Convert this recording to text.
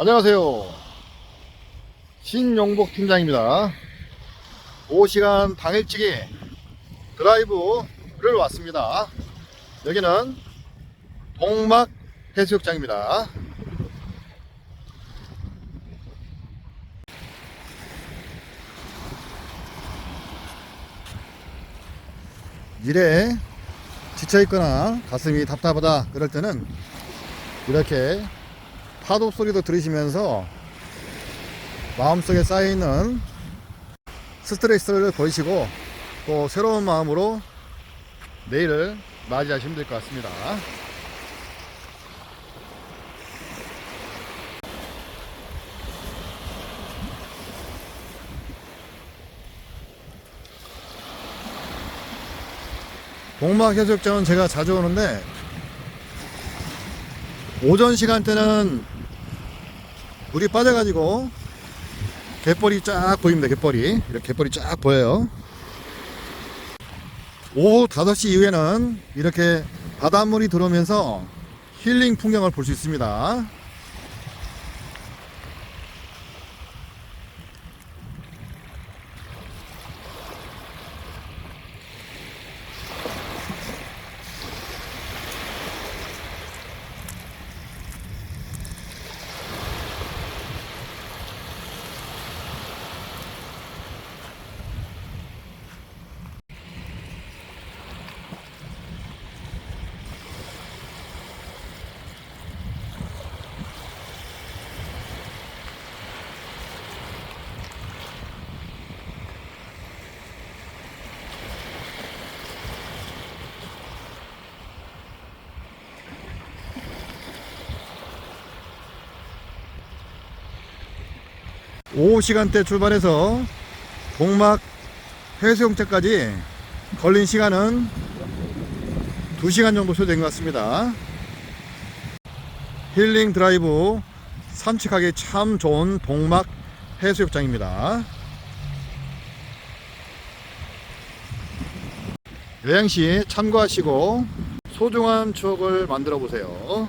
안녕하세요. 신용복 팀장입니다. 5시간 당일치기 드라이브를 왔습니다. 여기는 동막 해수욕장입니다. 일에 지쳐있거나 가슴이 답답하다 그럴 때는 이렇게 파도 소리도 들으시면서 마음속에 쌓여있는 스트레스를 버리시고 또 새로운 마음으로 내일을 맞이하시면 될 것 같습니다. 동막 해수욕장은 제가 자주 오는데 오전 시간대는 물이 빠져가지고 갯벌이 쫙 보입니다. 갯벌이 이렇게 갯벌이 쫙 보여요. 오후 5시 이후에는 이렇게 바닷물이 들어오면서 힐링 풍경을 볼 수 있습니다. 오후 시간대 출발해서 동막 해수욕장까지 걸린 시간은 2시간 정도 소요된 것 같습니다. 힐링 드라이브 산책하기 참 좋은 동막 해수욕장입니다. 여행 시 참고하시고 소중한 추억을 만들어 보세요.